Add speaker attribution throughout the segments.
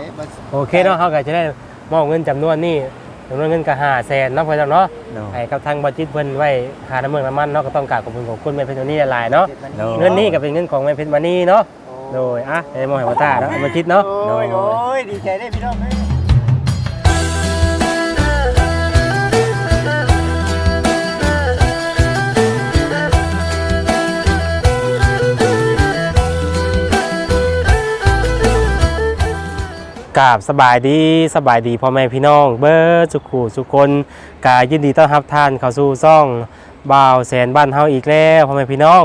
Speaker 1: นี้มา
Speaker 2: โอเคเนาะเขาก็จะได้มอบเงินจำนวนนี้จำนวนเงินก็ห้าแสนเนาะเพื่อนเนาะ
Speaker 3: โดย
Speaker 2: ให้กับทางบัจิตเพิ่นไว้ค่าน้ำเมืองน้ำมันเนาะก็ต้องกราบขอบคุณของคุณแม่เพชรวานี่หลายๆเนาะ
Speaker 3: โดย
Speaker 2: เงินนี้ก็เป็นเงินของแม่เพชรวานี่เนาะโดยอะให้มอบให้พ่อตาเนาะบัจิตเนาะ
Speaker 1: โอ้ยโอ้ยดีใจได้พี่น้องเอ้ย
Speaker 2: กาบสบายดีสบายดีพ่อแม่พี่น้อง เบิร์สุขูสุคนกายยินดีต้อนรับท่านเข้าสู่ซ่องบ่าวแสนบ้านเฮาอีกแล้วพ่อแม่พี่น้อง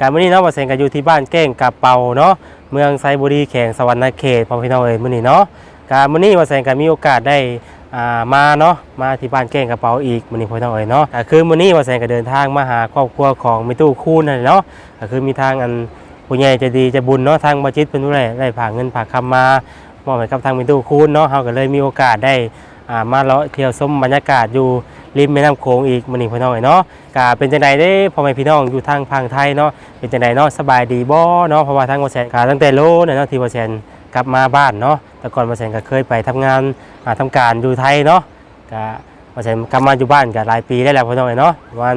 Speaker 2: การมื้อนี้เนาะบ่าวแสนก็อยู่ที่บ้านเก้งกับเป่าเนาะเมืองไซบุรีแขวงสวรรณเขตพ่อแม่พี่น้องเอ้ยมื้อนี้เนาะการมื้อนี้บ่าวแสนก็มีโอกาสได้อ่ามาเนาะมาที่บ้านเก้งกับเป่าอีกมื้อนี้พ่อพี่น้องเอ้ยเนาะก็คือมื้อนี้บ่าวแสนก็เดินทางมาหาครอบครัวของม่ตู้คูณนั่นเนาะก็คือมีทางอันผู้ใหญ่ใจดีใจบุญเนาะทางบ่จิตเพิ่นดูแลได้ฝาเงินฝาคำมา มอบให้กับทางมิตูคูณเนาะเราก็เลยมีโอกาสได้อ่ามาเลาะเที่ยวชมบรรยากาศอยู่ริมแม่น้ำโขงอีกมื้อนี้พี่น้องเนาะก็เป็นจังไดเด้พ่อแม่พี่น้องอยู่ทางพังไทยเนาะเป็นจังไดเนาะสบายดีบ่เนาะเพราะว่าทางบ่แสนก็ตั้งแต่โลเนี่ยเนาะที่บ่แสนกลับมาบ้านเนาะแต่ก่อนบ่แสนก็เคยไปทำงานอ่าทำการอยู่ไทยเนาะก็บ่แสนกลับมาอยู่บ้านก็หลายปีได้แล้วพี่น้องเนาะวัน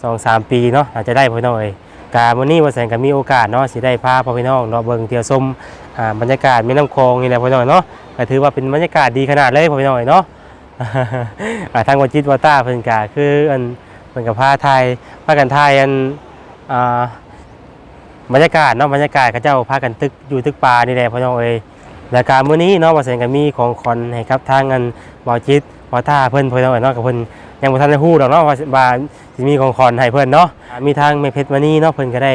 Speaker 2: 2-3ปีเนาะอาจจะได้พี่น้องเอ้ยกามื้อนี้บ่แสนก็มีโอกาสเนาะสิได้พาพ่อพี่น้องเนาะเบิ่งเที่ยวชม บรรยากาศแม่น้ำโขงนี่แหละพ่อน้อยเนาะก็ถือว่าเป็นบรรยากาศดีขนาดเลยพ่อน้อยเนาะทางวัดจิตวัดตาเพิ่นกาคืออันเพิ่นกับพาไทยพากันไทยอันบรรยากาศเนาะบรรยากาศเขาเจ้าพากันตึกอยู่ตึกป่านี่แหละพ่อน้องเอ้ยแล้วการมื้อนี้เนาะว่าแสนก็มีของขวัญให้ครับทางอันบ่าวจิตวัดตาเพิ่นพ่อน้อยเนาะกับเพิ่นยังบ่ทันได้ฮู้ดอกเนาะว่าว่าสิมีของขวัญให้เพิ่นเนาะมีทางแม่เพชรมานี่เนาะเพิ่นก็ได้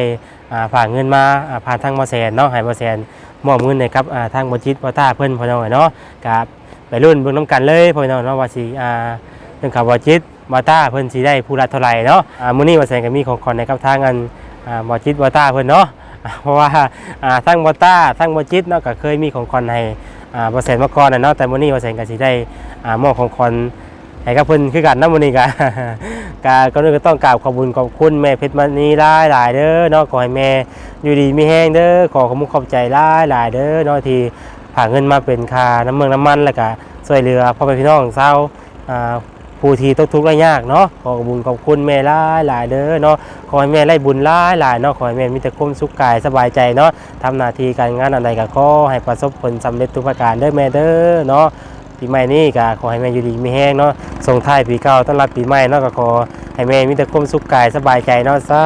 Speaker 2: อ่าฝากเงินมาอ่าผ่านทางบ่แสนเนาะให้บ่แสน มอบเงินให้ครับอ่าทางบัจิตบัต้าเพิ่นพ่อน้อยเนาะกับไปรุ่นเบิ่งน้ำกันเลยพ่อน้อยเนาะว่าสิอ่าเรื่องขับบัจิตบัต้าเพิ่นสิได้ผู้ละเท่าไหร่เนาะอ่ามื้อนี้ว่าแสงก็มีของขวัญให้กับทางอันอ่าบัจิตบัต้าเพิ่นเนาะเพราะว่าอ่าทางบัต้าทางบัจิตเนาะก็เคยมีของขวัญให้อ่าบ่แสนมาก่อนนะเนาะแต่มื้อนี้ว่าแสงก็สิได้อ่ามอบของขวัญ ให้กับเพิ่นคือกันนาะมื้อนี้ก็ก็ก็เลยก็ต้องกราบขอบคุณขอบคุณแม่เพชรมณีหลายหลายเด้อเนาะขอให้แม่อยู่ดีมีแห้งเด้อขอขอบคุณขอบใจหลายหลายเด้อเนาะที่ผ่าเงินมาเป็นค่าน้ำเมืองน้ำมันแล้วก็ช่วยเหลือพ่อแม่พี่น้องเศร้าผู้ที่ตกทุกข์ได้ยากเนาะขอขอบคุณขอบคุณแม่หลายหลายเด้อเนาะขอให้แม่ได้บุญหลายหลายเนาะขอให้แม่มีแต่ความสุขกายสบายใจเนาะทำหน้าที่การงานอะไรก็ขอให้ประสบผลสำเร็จทุกประการเด้อแม่เด้อเนาะ ปีใหม่นี้ก็ขอให้แม่อยู่ดีมีแห้งเนาะส่งท้ายปีเก่าต้อนรับปีใหม่เนาะก็ขอให้แม่มีแต่ความสุขกายสบายใจเนาะสา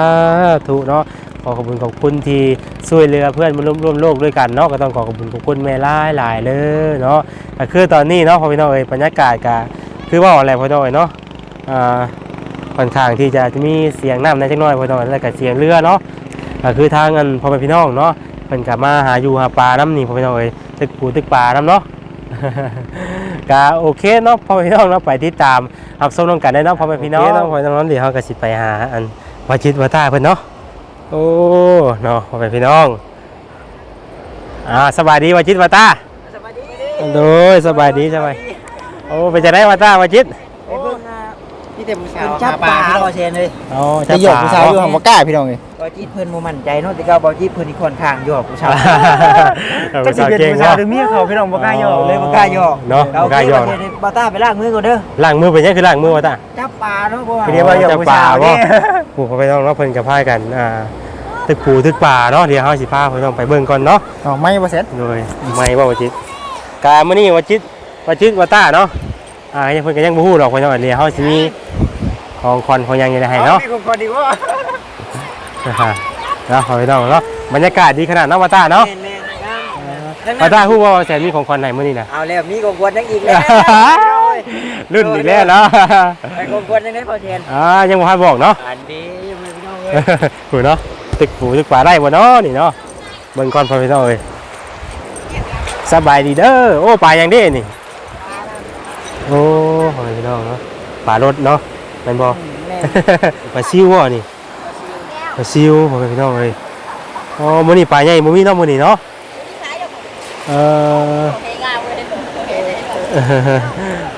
Speaker 2: ธุเนาะขอขอบคุณขอบคุณที่ช่วยเหลือเพื่อนมาร่วมร่วมโลกด้วยกันเนาะก็ต้องขอขอบคุณขอบคุณแม่หลายหลายเลยเนาะก็คือตอนนี้เนาะพอพี่น้องเอ้ยบรรยากาศก็คือว่าอะไรพอพี่น้องเอ้ยเนาะอ่าค่อนข้างที่จะมีเสียงน้ำในจักน่อยพอพี่น้องเอ้ยแล้วก็เสียงเรือเนาะก็คือทางอันพ่อแม่พี่น้องเนาะเพิ่นกลับมาหาอยู่หาปลาน้ำนี่พ่อพี่น้องเอ้ยตึกปูตึกปลาน้ำเนาะ ก็โอเคเนาะพ่อแม่พี่น้องเนาะไปที่ตามรับชมน้องกันได้เนาะพ่อแม่พี่น้องเนาะพ่อแม่พี่น้องเดี๋ยวเราก็สิไปหาอันวาจิตวาตาเพิ่นเนาะโอ้เนาะพ่อแม่พี่น้องอ่าสบายดีวาจิตวาตา
Speaker 1: สวัสดี
Speaker 2: โดยสบายดีสบายโอ้เป็นจะได้วาตาวาจิต
Speaker 1: ไปเบิ่งอะ พี่เต็มสาว
Speaker 3: เป็นจับปลาพี่น้องเชนเลย
Speaker 2: อ๋อ
Speaker 1: จะหยอกผู้สาวอยู่หังบ่กล้าพี่น้องเอ้ย
Speaker 3: บ่จีดเพิ่นบ่มั่นใจเนาะแต่ก็บ่จีดเพิ่นนี่ค่อนข้างหยอกผู้ชาย
Speaker 1: จักสิเป็นผู้สาวหรือเมียเขาพี่น้องบ่กล้าหยอกเลยบ่กล้าหยอก
Speaker 2: เนาะ
Speaker 3: เอา
Speaker 2: บ่กล้าหยอก
Speaker 3: โเคบ่ต้าไปล้างมือก่อนเด้อ
Speaker 2: ล้างมือเป็นยังคือล้างมือวาตา
Speaker 3: จับปลาเนาะเพราะว่า
Speaker 1: คือเรียกว่าหยอกผู้สาวนี่
Speaker 2: ผู้พ่อแม่พี่น้องเนาะเพิ่นกับพายกันอ่าตึกปูตึกป่าเนาะเดี๋ยวเฮาสิพาพ่อพี่น้องไปเบิ่งก่อนเนาะ
Speaker 1: อ๋อไม่บ่เสร็จ
Speaker 2: โดยไม่ว่าวาจิตกามื้อนี้วาจิตวาจิตวาตาเนาะอ่ายังเพิ่นก็ยังบ่ฮู้ดอกพ่อพี่น้องเดี๋ยวเฮาสิมี ของควันของหยังอยู่ในให้เนาะ
Speaker 1: มีคนดีว่า
Speaker 2: นะฮะแล้วขอไปน้องเนาะบรรยากาศดีขนาดน้ำวาตาเนาะ
Speaker 3: แม่นๆงาม
Speaker 2: วาตาพูดว่าแสนมีของควันไหนมื่อนี้นะ
Speaker 3: เอาแล้วมีกองกวนยังอีกแล้ว
Speaker 2: รุ่นอีกแล้วเนาะ
Speaker 3: ไปกองกวนยังได้พอเชน
Speaker 2: อ่ายังบ่ทันบอกเนาะ
Speaker 3: อันนี้ยังไม่พี่น้องเอ้ย
Speaker 2: หูเนาะตึกหูตึกป่าได้บ่เนาะนี่เนาะเบิ่งก่อนพอพี่น้องเอ้ยสบายดีเด้อโอ้ป่ายังเด้นี่โอ้พอพี่น้องเนาะป่ารถเนาะ แม่นบ่
Speaker 3: แม่น
Speaker 2: ปลาซิวบ่นี่ปลาซิวพอพี่น้องเอ้ยอ๋อมื้อนี้ป่าใหญ่บ่มีเนาะมื้อนี้เนาะเอ่อ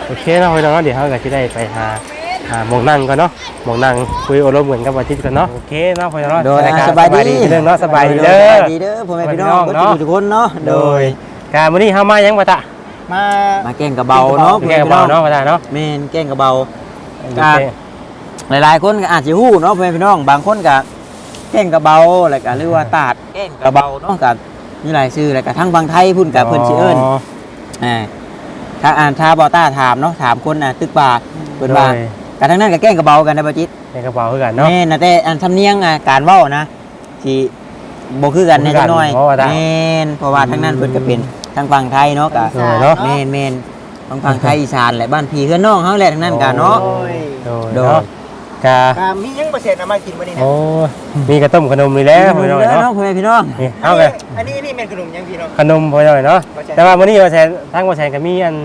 Speaker 2: โอเคเนาะพี่น้องเนาะเดี๋ยวเราก็จะได้ไปหาหาหมองนั่งก่อนเนาะหมองนั่งคุยโอารมณ์เหมือนกับวันอาทิตย์กันเนาะโอเคเนาะพี่น้องเนาะ
Speaker 3: โดย
Speaker 2: รการ
Speaker 3: สบายดี
Speaker 2: เรื่องเนาะสบายดีเด้
Speaker 3: ส
Speaker 2: อบา
Speaker 3: ยดีเด้อพ่อแม่พี่น้อง
Speaker 2: พ่อแม่พี่น้อง
Speaker 3: ทุกคนเนาะ
Speaker 2: โด
Speaker 3: โด
Speaker 2: ย
Speaker 3: ย
Speaker 2: การมื้อนี้เฮามายังบ่ตะ
Speaker 1: มา
Speaker 3: มาแกงกระเบาเนาะ
Speaker 2: แกงกระเบาเนาะประธานเนาะ
Speaker 3: แม่นแกงกระเบา ครับหลายๆคนก็อาจจะฮู้เนาะพ่อแม่พี่น้อง บางคนก็แกงกระเบาแล้วก็หรือว่าตาดแกงกระเบาเนาะกับมีหลายชื่อแล้วก็ทั้งบางไทยพุ่นกับเพิ่นสิเอิ้นอ่าถ้าอ่านชาบอต้าถามเนาะถามคนน่ะตึกบาเพิ่นว่า
Speaker 2: โดย
Speaker 3: กันทั้งนั้นก็แกล้งกระเบากันนะบ่จิต
Speaker 2: แกงกระเป๋าคือกันเนาะ
Speaker 3: แม่นนะแต่อันทำเนียงอะการเว้านะที่บ่คือกันแน่
Speaker 2: บ่คือกั
Speaker 3: จั
Speaker 2: น
Speaker 3: กหน่อย
Speaker 2: เพราะว่าได้
Speaker 3: แม่นเพราะว่าทั้งนั้นเพิ่นก็เป็นทางฝั่งไทยเนาะก็
Speaker 2: โดยเนาะ
Speaker 3: แม่นแม่น ทางฝั่งไทยอีสานแหละบ้านพี่เฮือนน้องเฮาแหละทั้งนั้นกันเนาะ
Speaker 1: โอ้ย
Speaker 2: โดย
Speaker 3: โดย
Speaker 2: เนาะกา
Speaker 1: อ่ามียังเปอร์เซ็นต์เอามากินวันนี้นะ
Speaker 2: โอ้มีกระต้มขนมนี่แหล้วพี่น้อง
Speaker 3: เด้อ
Speaker 2: เนาะ
Speaker 3: เนาะพ่อแม่พี่น้อง
Speaker 2: นี่เอาไป
Speaker 1: อันนี้นี่เป็นขนมยังพี่น้อง
Speaker 2: ขนมพี่น้องเนาะ
Speaker 1: บ่ใช่
Speaker 2: แต่ว่ามื้อนี้ว่าแซนทั้งว่าแซนก็มีอัน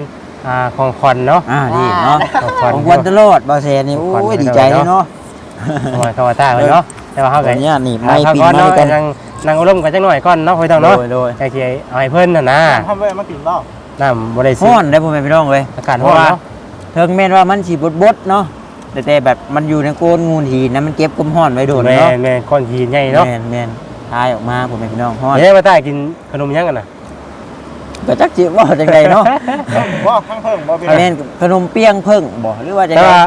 Speaker 2: อ่าของขวัญเนาะ
Speaker 3: อ่านี่เนาะ
Speaker 2: ของขวัญ
Speaker 3: ของวันตลอดบ่แซนนี่
Speaker 2: ของขวัญ
Speaker 3: โอ้ย
Speaker 2: ให้
Speaker 3: ดี
Speaker 2: เรา
Speaker 3: ใจ
Speaker 2: เนาะ
Speaker 3: เลยเนาะ
Speaker 2: ของขวัญคาวาต้าเพิ่นเนาะแต่ว่าเฮา
Speaker 3: ขอ
Speaker 2: ก็
Speaker 3: อนุญาตนี่
Speaker 2: ไม่
Speaker 3: ไม่
Speaker 2: ปี
Speaker 3: ปี
Speaker 2: น
Speaker 3: น
Speaker 2: มา
Speaker 3: มา
Speaker 2: ด้
Speaker 3: ด้
Speaker 2: ว
Speaker 3: วยย
Speaker 2: กั
Speaker 3: กันน
Speaker 2: นั่งนั่งอารมณ์กันจังหน่อยก่อนเนาะพี่น้อง
Speaker 3: โด
Speaker 2: เนาะ
Speaker 3: ยโดย
Speaker 2: ใจสิเอาให้เพิ่นน่ะนะ
Speaker 1: ทำไว้มากินบ่
Speaker 2: น้ำบ่ได้ซื้
Speaker 3: ฮ้
Speaker 2: อ
Speaker 3: อนได้พ่อแม่พี่น้องเลย
Speaker 2: อากาศ
Speaker 3: เพ
Speaker 2: ร้อ
Speaker 3: ราะ
Speaker 2: น
Speaker 3: ว่า
Speaker 2: เนาะ
Speaker 3: ถึงแม้ว่ามันสิบดๆเนาะแต่แต่แบบมันอยู่ในโกนงูหินนะมันเก็บความร้อนไว้โดน
Speaker 2: แม่
Speaker 3: เนาะ
Speaker 2: แม่ก้อนหินใหญ่เนาะ
Speaker 3: แม่นแม่นทายออกมาผมเป็นพี่น้องฮ้อน
Speaker 2: เฮ้ยมาใต้กินขนมยังกันน่ะ
Speaker 3: ก็จักจิว่าจังไดเนาะ
Speaker 1: บ่ข้างเพิ่งบ่พี่น้อง
Speaker 3: แม่นขนมเปียงเพิ่งบ่หรือว่าจัง
Speaker 2: แต่
Speaker 3: ได
Speaker 2: ว่า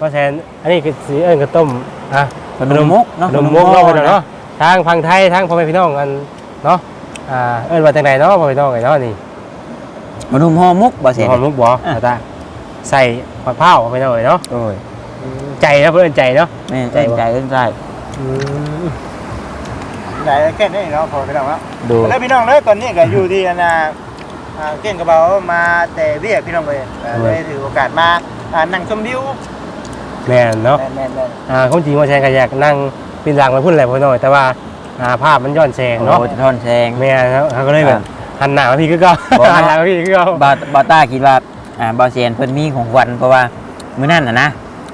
Speaker 2: ว่าแซนอันนี้คือสีเอิ้นกระต้มอะ
Speaker 3: ขนมมกเนาะ
Speaker 2: ขนมมกเนาะพี่น้องเนาะทางพังไทยทางพ่อแม่พี่น้องกันเนาะอ่าเอิ้นว่าจังไดเนาะพ่อแม่พี่น้องไอ้เนาะนี่
Speaker 3: ขนมห่อมุกบ่เสร็จ
Speaker 2: หอมลูกบ่มาตาใส่มะพร้าวไปหน่อยเนาะ
Speaker 3: โอ้ย
Speaker 2: ใจนะเพื่อนใจเนาะ
Speaker 3: แม่นใจใจเอิ้นใจ
Speaker 1: ได้แค่นี้เนาะพอพี่น้องเนาะ
Speaker 2: ดู
Speaker 1: แล้วพี่น้องเด้อตอนนี้ก็อยู่ที่อันน่ะอ่าเก่งกระเบามาแต่เวียกพี่น้องเลยเอ่อเลยถือโอกาสมาอ่านั่งชมวิว
Speaker 2: แม่นเนาะ
Speaker 1: แม่นๆๆ
Speaker 2: อ่าความจริงว่าแชร์ก็อยากนั่งปีนหลังมาพูดอะไรพอหน่อย แต่ว่าอ่าภาพมันย้อนแสงเนาะ
Speaker 3: โอ้จะทอนแซง
Speaker 2: แม่นครับเขาก็เลยแบบ หันหน้ามาพี่ก็ก็
Speaker 3: บ่
Speaker 2: หันหลังมาพี่ก็ก็
Speaker 3: บาบาต้าคิดว่าอ่าบาเซียนเพิ่นมีของขวัญเพราะว่ามื้อนั้นน่ะนะ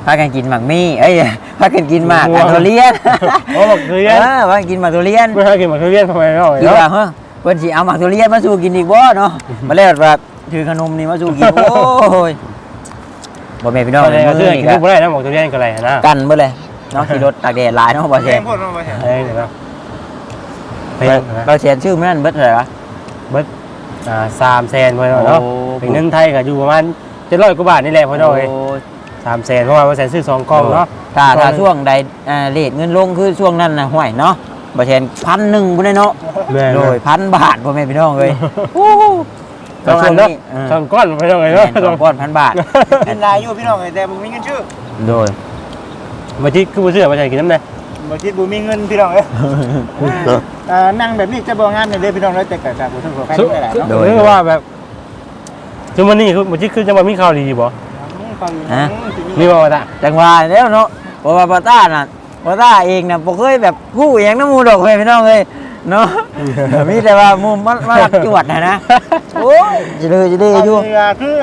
Speaker 3: พากันกินหมากมี่เอ้ยพากันกินหมากอันโทเลียน
Speaker 2: โอ้บอกทุเรียน
Speaker 3: เออพากันกินหมากทุเรียน
Speaker 2: ไม่เคยกินหมากทุเรียนทำไมไม่เอา
Speaker 3: คิด
Speaker 2: เนาะ
Speaker 3: ว่าเฮ้ยเพิ่นสิเอาหมากทุเรียนมาสู่กินอีกบ่เนาะมาแล้วแบบถือขนมนี่มาสู่กิน โอ้ยบ่แม่นพี่น้อง
Speaker 2: ก็เลยเอา
Speaker 3: มื้
Speaker 2: เสื้อ
Speaker 3: อ
Speaker 2: กิ
Speaker 3: นี่
Speaker 2: น
Speaker 3: ก็
Speaker 2: ลูกไม่ได้นะหมากทุเรียนก็อะไรนะ
Speaker 3: กันเบิดเลยเนาะขี่รถตากแดดหลายเนาะบ่
Speaker 1: ๆ
Speaker 3: เซี
Speaker 1: เสี
Speaker 3: ย
Speaker 1: ย
Speaker 3: น
Speaker 1: งพูดมาบ่เสียง
Speaker 2: เอ้ยเดี๋ยวนะเพลงนะ
Speaker 3: บ่เซียนชื่อมื้อนั้นเบิดเท่าไหร่วะ
Speaker 2: เบิดอ่าสามแสนพอหน่อยเนาะ
Speaker 3: โอ้
Speaker 2: เป็นเงินไทยก็อยู่ประมาณเจ็ดร้อยกว่าบาทนี่แหละพอหน่อย
Speaker 3: โสา
Speaker 2: มแสนเพราะว่าว่าแสนซื้อสองกล่องเนาะ
Speaker 3: ถ้า
Speaker 2: ก่อน
Speaker 3: ถ้าช่วงใดอ่าเลทเงินลงคือช่วงนั้นน่ะห่วยเนาะบ่เซียนพันหนึ่งพุ่นได้เนาะ
Speaker 2: แม่น
Speaker 3: โดยพันบาทพ่อแม่พี่น้องเลย
Speaker 2: สองอันเนาะ
Speaker 3: เออ
Speaker 2: สองก้อนไปยังไง
Speaker 3: แม่
Speaker 2: เนาะ
Speaker 3: นสองก้อนพันบาท
Speaker 1: เป็นนายอยู่พี่น้องแต่บ่มีเงินชื่อ
Speaker 3: โดย
Speaker 2: มาที่คือบ่ซื้อมาใช้กินน้ำเลย
Speaker 1: บ่คิดบ่มีเงินพี่น้องเอ้ยอ่านั่งแบบนี้จะบ่งามเลยเด้อพี่น้องเด้อแต่ก็ก็บ่ถึงกับใครไม่ได้เนาะ
Speaker 3: โดย
Speaker 2: คือว่าแบบจุมันนี่คือมาที่คือจะมามีข่าวดีบ่
Speaker 1: ฮะ
Speaker 2: มีบ่ว่าตะ
Speaker 3: จังหวะแล้วเนาะเพราะว่าปาต้าน่ะปาต้าเองน่ะบ่เคยแบบผู้อหย่างน้ำหมูดอกพ่อแม่พี่น้องเลยเนาะมีแต่ว่าหมุมมันมาลักจวดนะนะโอ้ยจะเลยจะเลยอยู่
Speaker 1: คือ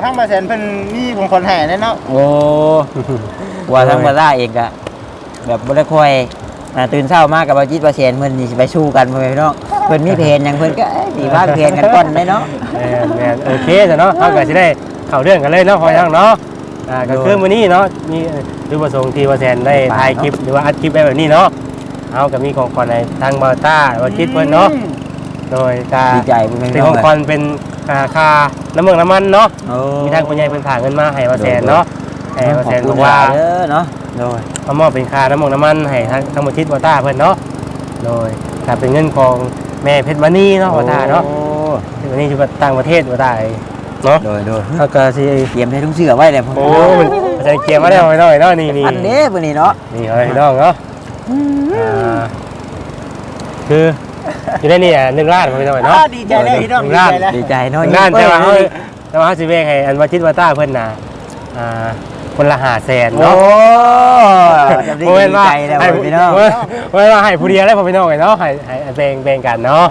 Speaker 1: ทางบาแสนเพิ่นมีของคนแห่เนาะ
Speaker 3: โอ้ว่าทางปาต้าเองก็ แบบบ่ได้ค่อยอ่าตื่นเช้ามากับบ่จิตบ่เสียนเพิ่นนี่สิไปสู้กันพ่อแม่พี่น้องเพิ่นมีเพลงหยังเพิ่นก็เอ้ยสิวางเพลงกันก่อนได้เนาะ
Speaker 2: แม่นแม่นโอเคจ้ะเนาะเฮาก็สิได้เข้าเรื่องกันเลยเนาะพอยังเนาะอ่าก็คือมื้อนี้เนาะมีจุดประสงค์ที่ว่าแซนได้ถ่ายคลิปหรือว่าอัดคลิปไว้แบบนี้เนาะเฮาก็มีของขวัญให้ทางบาต้าว่าคิดเพิ่นเนาะโดยกา
Speaker 3: ดีใจพ่อแม่
Speaker 2: เป็
Speaker 3: พี่
Speaker 2: น
Speaker 3: น้
Speaker 2: ข
Speaker 3: อ
Speaker 2: องงคอนเป็นอ่าค่าน้ำเมืองน้ำมันเนาะ
Speaker 3: โอ้
Speaker 2: มีทางคุณยายเป็นฝากเงินมาให้มาแสนเนาะให้มาแสน
Speaker 3: ข
Speaker 2: บ
Speaker 3: อ
Speaker 2: อบก
Speaker 3: คุณ
Speaker 2: ว่า
Speaker 3: หลยเด้อเนาะ โดย
Speaker 2: มามอบเป็นค่าน้ำเมืองน้ำมันให้ทางทางมูลทิศวอต้าเพิ่นเนาะโดยถ้าเป็นเงินของแม่เพชรมณีเนาะวอต้าเนาะเพชรมณีอยู่กับต่างประเทศวอต้าเนาะ
Speaker 3: โดยโดย
Speaker 2: แล้วก็สิ
Speaker 3: เตรียมให้ทุกเสือไว้เลยพ่อ
Speaker 2: โอ้มันจะเกียร์มาได้เอาไว้หน่อยเนาะนี่นี่
Speaker 3: อันนี้ปุ่นนี่เนาะ
Speaker 2: นี่เอาไว้น้องเนาะอ่าคืออยู่ได้นี่อะหนึ่งล้านมาไปหน่อยเนาะ
Speaker 1: ดีใจเลยพี่น้องดีใจแล้ว
Speaker 3: ดีใจเนาะ
Speaker 2: งานแต่ว่า
Speaker 3: เฮ้
Speaker 2: เขา
Speaker 3: ย
Speaker 2: แต่ว่าเขาสิเวกให้อันวัชิตวาต้าเพิ่นน่ะอ่า คนละหาแสน
Speaker 3: โอ้
Speaker 2: เนาะ
Speaker 3: จะดี
Speaker 2: โอ้ยว่า
Speaker 3: ใจแล้ว
Speaker 2: ให้
Speaker 3: พี่น้อง
Speaker 2: โอ้ยโอ้ยว่าให้ผู้เดียวได้พอพี่น้องไงเนาะให้ให้แบ่งแบ่งกันเนาะ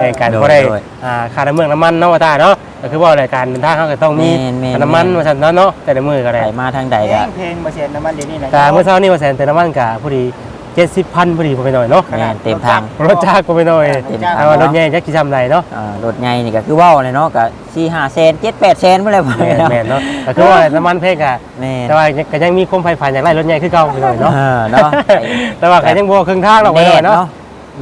Speaker 2: แบ่งกัน
Speaker 3: โดย
Speaker 2: เพราะได้
Speaker 3: โดย
Speaker 2: อ่าค่าน้ำเมืองน้ำมันเนาะว่าตาเนาะก็คือว่ารายการเดินทางเขาก็ต้องมี
Speaker 3: แม่นแม่น
Speaker 2: ค่าน้ำมันมาสั่นเนาะเนาะแต่ละมือก็ได้
Speaker 3: ไปมาทางใด
Speaker 1: เพล
Speaker 3: ก็
Speaker 1: งเพลงบาแสนน้ำมันเดี๋ยวนี้นะ
Speaker 2: แต่เมื่อเช้านี้ว่าแสนแต่น้ำมันกับผู้ดี เจ็ดสิบพันผู้ดีพอไปหน่อยเนาะ
Speaker 3: แม่นเต็มทาง
Speaker 2: รถจักรพอไปหน่อย
Speaker 3: เต็มทาง
Speaker 2: เอาว่ารถใหญ่จักกี่จำไรเนาะ
Speaker 3: อ่ารถไงนี่ก็คือว่าวเลยเนาะก็สี่ห้าเซนเจ็ดแปดเซนเมื่อไรพ่อ
Speaker 2: แม่น
Speaker 3: เนาะ
Speaker 2: แม่นเนาะก็คือว่าน้ำมันเพกอะ
Speaker 3: แม่น
Speaker 2: แต่ว่าก็ยังมีความไฟฝันอยากไล่รถใหญ่ขึ้นเก่าไปหน่อยเนาะ
Speaker 3: เออเนาะ
Speaker 2: แต่ว่าก็ยังบัวครึ่งทางหรอกไปหน่อยเนาะ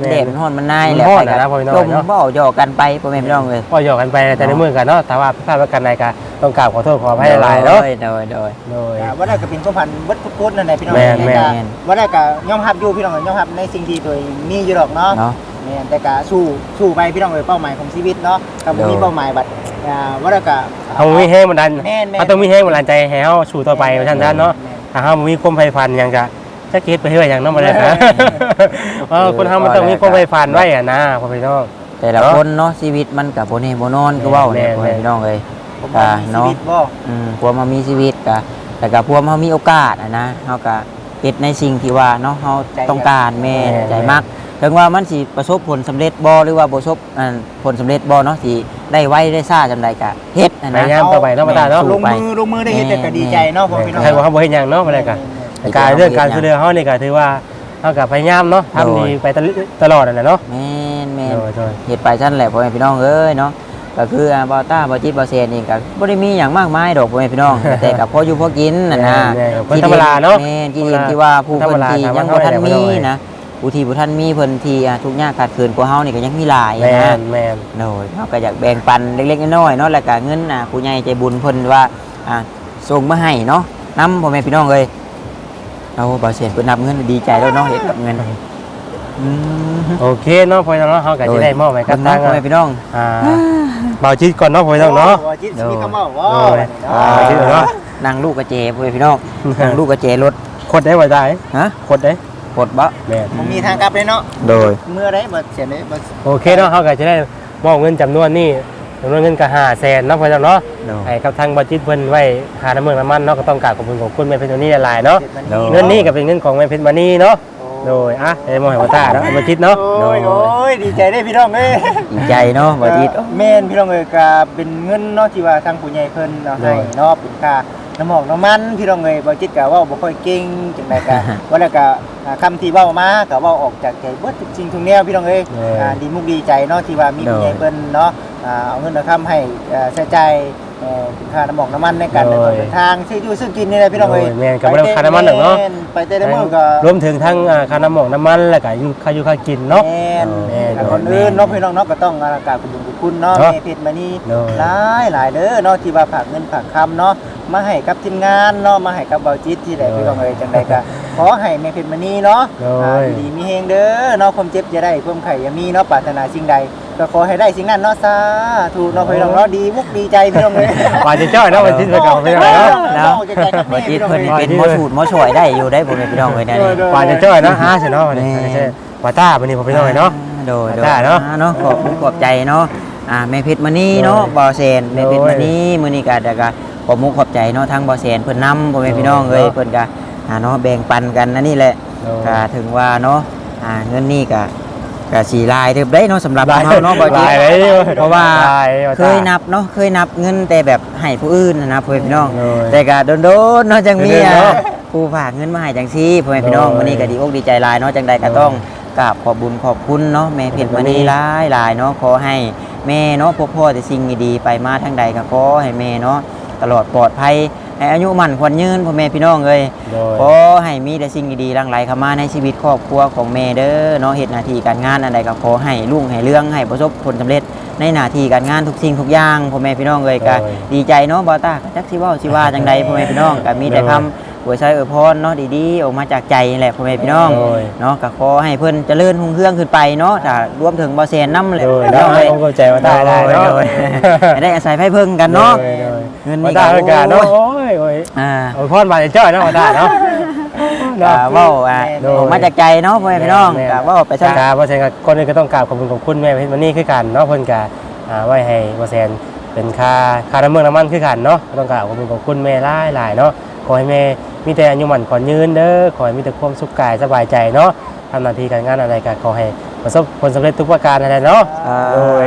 Speaker 3: แดด
Speaker 2: แม่น
Speaker 3: เด็กมันฮ้อนมันนาย
Speaker 2: มัน
Speaker 3: แหละ
Speaker 2: ฮ้อน
Speaker 3: ไป
Speaker 2: นะ
Speaker 3: กั
Speaker 2: พ่อพี่น้อง
Speaker 3: จม
Speaker 2: เนาะ
Speaker 3: บ่หยอกกันไปพ่อแม่พี่น้องเลย
Speaker 2: ก็หยอกกันไปแต่ในเมืองกันเนาะแต่ว่าพลาดประกันใดก็ต้องกราบขอโทษขออภัยหลายๆเนาะ
Speaker 3: โดยโดยโดย
Speaker 2: โดย
Speaker 1: อ่าว่าได้ก็เป็นความพันเบัดทุกคนนั่นแหละพี่น้อง
Speaker 2: แม่นแม่น
Speaker 1: แต่ว่าได้ก็ยอมรับอยู่พี่น้องยอมรับในสิ่งที่ตัวเองมีอยู่ดอกเนาะ
Speaker 3: เนาะ
Speaker 1: แม่นแต่ก็สู้สู้ไปพี่น้องเลยเป้าหมายของชีวิตเนาะถ้าบ่มี
Speaker 3: เดี๋ยว
Speaker 1: เป้าหมายบัดอ่าว่าได้ก็
Speaker 2: เฮามีแห้งบันดาล
Speaker 1: แม่นแม่น
Speaker 2: เฮาต้องมีแห้งบันดาลใจให้เฮาสู่ต่อไปว่าซั่นๆเนาะถ้าเฮาบ่มีความใฝ่ฝันหยังก็ จะเก็บไปเฮ็ดหยังเนาะบ่ได้นะเออคนเฮามันต้องมีความใฝ่ฝันไว้อะนะพ่อพี่น้อง
Speaker 3: แต่ละ
Speaker 2: เนาะ
Speaker 3: คนเนาะชีวิตมันกับโบเน่โบนอนก็เว้าเนี่ย
Speaker 2: แม่
Speaker 3: พ่อนแม่พี่น้องเลย
Speaker 1: ผม
Speaker 3: อ่า
Speaker 1: ว่ามีชี
Speaker 3: เนาะ
Speaker 1: วิตบ่
Speaker 3: อืมพวกมามีชีวิตกะแต่กับพวกมามีโอกาสอะนะเฮาก็เฮ็ดในสิ่งที่ว่าเนาะเฮาต้องการแม่นใจมักถึงว่ามันสิประสบผลสำเร็จบ่หรือว่าบ่ประสบอันผลสำเร็จบ่เนาะสิได้ไว้ได้ซ่าจำใดกะเฮ็ดนะ
Speaker 2: พยายา
Speaker 3: นะ
Speaker 2: มต่อไปเนาะบ่ตาเนาะ
Speaker 1: ลงมือลงมือได้เฮ็ดแต่ก็ดีใจเนาะพ่อพี่น้อง
Speaker 2: ใครบ่เฮาบ่เฮ็ดหยังเนาะบ่ได้ก็แต่ การเรื่องการช่วยเหลือเฮานี่ก็ถือว่าเฮาก็พยายามเนาะทำดีไปตลอดนั่นแหละเนาะ
Speaker 3: แม่นแม่น
Speaker 2: โดยโดย
Speaker 3: เฮ็ดไปซั่นแหละพ่อแม่พี่น้องเอ้ยเนาะก็คืออ่าบ่ต้าบ่จิตบ่เซนนี่ก็บ่ได้มีหยังมากมายดอกพ่อแม่พี่น้อง แต่ก็พออยู่พอกินน่ะนะ
Speaker 2: แม่นๆคนธรรมดาเนาะ
Speaker 3: แม่นที่เห็นที่ว่าผู้
Speaker 2: ธรรม
Speaker 3: เพิ่น
Speaker 2: ดา
Speaker 3: ที่
Speaker 2: ถาม
Speaker 3: ยัง
Speaker 2: ว่า
Speaker 3: บ่ทัน
Speaker 2: เท่าไหร่
Speaker 3: มี
Speaker 2: บ่เท่าไหร่
Speaker 3: นะผู้ที่บ่ทันมีเพิ่นที่อ่าทุกข์ยากขาดเขินกว่าเฮานี่ก็ยังมีหลาย
Speaker 2: แม่
Speaker 3: นะ
Speaker 2: นแม่น
Speaker 3: โดยเฮาก็อยากแบ่งปันเล็กๆน้อยๆเนาะแล้วก็เงินอะผู้ใหญ่ใจบุญเพิ่นว่าอ่าส่งมาให้เนาะนํพ่อแม่พี่น้องเอ้ย เอาบ่เสียนเพิ่นนับเงินดีใจแล้วเนาะเฮ็ดกับเงินอืม
Speaker 2: โอเคเนาะพ่อพี่น้องเนาะเฮาก็สิได้มอบให้กับ
Speaker 3: เบิ่
Speaker 2: ทาง
Speaker 3: งเนาะพ่อแม่พี่น้อง
Speaker 2: อ่าเบาจิตก่อนเนาะพ่อพี่น้องเนาะ
Speaker 1: โอ้จิตมีคำว่าบ่
Speaker 2: โอ้ย
Speaker 3: อ่า
Speaker 2: อ่าชื่อเนาะ
Speaker 3: นั่งลูกกระเจพ่อแม่พี่น้องนั่งลูกกระเจรถ
Speaker 2: กดได้บ่ได้
Speaker 3: ฮะ
Speaker 2: กดได้
Speaker 3: กดบ่
Speaker 2: แม่น
Speaker 1: ผมมีทางกลับเลยเนาะ
Speaker 3: โดย
Speaker 1: เมื่อไรบ่เสียเลยบ่
Speaker 2: โอเคเนาะเฮาก็จะได้มอบเงินจำนวนนี้ จำนวนเงินก็500,000เนาะพ่อพี่น้องเนาะ
Speaker 3: โดย
Speaker 2: ให้กับทางเบาจิตเพิ่นไว้หาน้ำเมืองน้ำมันเนาะก็ต้องกราบขอบคุณของคุณแม่เพชรมณีหลายๆเนาะ
Speaker 3: โดย
Speaker 2: เงินนี่ก็เป็นเงินของแม่เพชรมณีเนาะโดยอะให้มอบให้พ่อตาเนาะเบาจิตเนาะ
Speaker 1: โอ้ยโอ้ยดีใจได้พี่น้องเอ้ย
Speaker 3: ดีใจเนาะบ่จิต
Speaker 1: แม่นพี่น้องเอ้ยก็เป็นเงินเนาะที่ว่าทางผู้ใหญ่เพิ่นเอาให้เนาะเป็นค่า น้ำหมอกน้ำมันพี่น้องเอ้ยบ่จิตก็เว้าบ่ค่อยเก่งจังไดก็ว่าแล้วก็อ่าคำที่เว้ามาก็เว้าออกจากใจเบิดทุกสิ่งทุกแนวพี่น้องเอ้ยอ่าดีมุกดีใจเนาะที่ว่ามีผู้ใหญ่เพิ่นเนาะอ่าเอาเงินเอาคำให้อ่าใช้จ่ายเอ่อเป็นค่าน้ำหมอกน้ำมันในการเดินทางเดินทางซื้ออยู่ซื้อกินนี่แหละพี่น้องเอ้ย
Speaker 2: โดยแม่นก็บ่ได้ค่าน้ำมันหรอกเนาะ
Speaker 1: แม่ไปแต่ละมื้อก็
Speaker 2: รวมถึงทั้งอ่าค่าน้ำหมอกน้ำมันแล้วก็อยู่ค่าอยู่ค่ากินเนาะ
Speaker 1: แม่น
Speaker 2: แม่น
Speaker 1: แต่คนอื่นเนาะพี่น้องเนาะก็ต้องกราบขอบคุณคุณเนาะ
Speaker 2: เนาะ
Speaker 1: แม่เพชรมานี่
Speaker 2: เนาะ
Speaker 1: หลายหลายเด้อเนาะที่ว่าฝากเงินฝากคำเนาะ มาให้กับทีมงานเนาะมาให้กับเบาจิตที่ไหนพี่น้องเอ้ยจังใดก็ขอให้แม่เพชรมานี่เนาะ
Speaker 2: เนาะ
Speaker 1: อ่าอยู่ดีมีเฮงเด้อเนาะความเจ็บอย่าได้ความไข่อย่ามีเนาะปรารถนาสิ่งใด ก็ขอให้ได้สิ่งนั้นเนาะสาธุเนาะพี่น้องเนาะดีมุกดีใจพี่น้องเอ้ย
Speaker 2: ว่าจะจ้อยเนาะวันที่เพิ่นก็เอาไปเนาะ
Speaker 3: แล้วบ่จิตเพิ่นนี่เป็นหมอสูตรหมอช่วยได้อยู่ได้พ่อแม่พี่น้องเอ้ยนะนี่
Speaker 2: ว่าจะจ้อยเนาะฮะใช่เนาะวันนี้ใช่ว่าตาวันนี้ผมไปหน่อยเนาะ
Speaker 3: โดยโดย
Speaker 2: ได้เนาะ
Speaker 3: อ่เนาะขอบคุณขอบใจเนาะอ่าแม่เพชรมณีเนาะ
Speaker 2: โดย
Speaker 3: บ่อแซนแม่เพชรมณีมื้อนี้ก็แต่ก็ข อบมุกขอบใจเนาะทางบ่อแซนเพิ่นนำพ่อแม่พี่น้องเอ้ย
Speaker 2: เนาะ
Speaker 3: เพิ่นก็อ่าเนาะแบ่งปันกันนั่นนี่แหละ
Speaker 2: โดย
Speaker 3: ก็ถึงว่าเนาะอ่าเงินนี่ก็ก็สีลายเรียบได้เนาะสำหรับเราเนาะบ่จิต
Speaker 2: ลายเลย
Speaker 3: เพราะว่า
Speaker 2: ลายว่า
Speaker 3: เคยนับเนาะเคยนับเงินแต่แบบให้ผู้อื่นนะนะพ่อแม่พี่น้อง
Speaker 2: โดย
Speaker 3: แต่ก็โดนๆเนาะจังมี
Speaker 2: โดนๆ
Speaker 3: อะ
Speaker 2: เนาะ
Speaker 3: ผู้ฝากเงินมาให้จังซี่พ่อแม่พี่น้อง
Speaker 2: โดย
Speaker 3: วันนี้ก็ดีอกดีใจหลายเนาะจังใดก็ต้องกราบขอบบุญขอบคุณเนาะแม่เพชร
Speaker 2: วั
Speaker 3: วันน
Speaker 2: นี้
Speaker 3: นี้หลายหลายเนาะขอให้แม่เนาะพ่อพ่อแต่สิ่งดีๆไปมาทางใดก็ขอให้แม่เนาะ ตลอดปลอดภัยให้อายุมั่นขวัญยืนพ่อแม่พี่น้องเอ้ย
Speaker 2: โดย
Speaker 3: ขอให้มีแต่สิ่งดีๆหลังไหลเข้ามาในชีวิตครอบครัวของแม่เด้อเนาะเหตุหน้าที่การงานอันใดก็ขอให้รุ่งให้เรื่องให้ประสบผลสำเร็จในหน้าที่การงานทุกสิ่งทุกอย่างพ่อแม่พี่น้องเอ้ยก็
Speaker 2: โดย
Speaker 3: ดีใจเนาะบอต้าก็จักสิเว่าสิว่าจังใดพ่อแม่พี่น้องก็มีแต่คำ อวยชัยอวยพรเนาะดีๆออกมาจากใจนี่แหละพ่อแม่พี่น้อง
Speaker 2: โดย
Speaker 3: เนาะก็ขอให้เพิ่นเจริญรุ่งเรืองขึ้นไปเนาะถ้ารวมถึงบ่แซนนำแหละ
Speaker 2: โดย
Speaker 3: พี่น้องเอ้ย
Speaker 2: ต้องเข้าใจว่าได้ได้เนาะ
Speaker 3: โดย ให้ได้อาศัยไฟเพิ่งกันเนาะ
Speaker 2: โดยโดย
Speaker 3: เงิน
Speaker 2: ว่า
Speaker 3: นี่
Speaker 2: ตา
Speaker 3: ก็
Speaker 2: เพิ่นก็เนาะโอ้ยโอ้ย
Speaker 3: อ่า
Speaker 2: โอ้ยพรมาจะจ้อยเนาะว่าตาเนาะ
Speaker 3: ก็เว้าอะ
Speaker 2: โดย
Speaker 3: ออกมาจากใจเนาะพ่อแม่พี่น้อง
Speaker 2: แม่
Speaker 3: ก็เว้าไปซะ
Speaker 2: กาบ่แซนก็ก่อนอื่นก็ต้องกราบขอบคุณขอบคุณแม่เพชรมันนี่คือกันเนาะเพิ่นก็อ่าไว้ให้บ่แซนเป็นค่าค่าน้ำเมืองน้ำมันคือกันเนาะก็ต้องกราบขอบคุณขอบคุณแม่หลายหลายๆเนาะขอให้แม่มีแต่อายุมั่นขวัญยืนเด้อขอให้มีแต่ความสุขกายสบายใจเนาะทำหน้าที่การงานอะไรก็ขอให้ ประสบผลสำเร็จทุกประการอะไรเนาะ
Speaker 3: อ่า
Speaker 2: โดย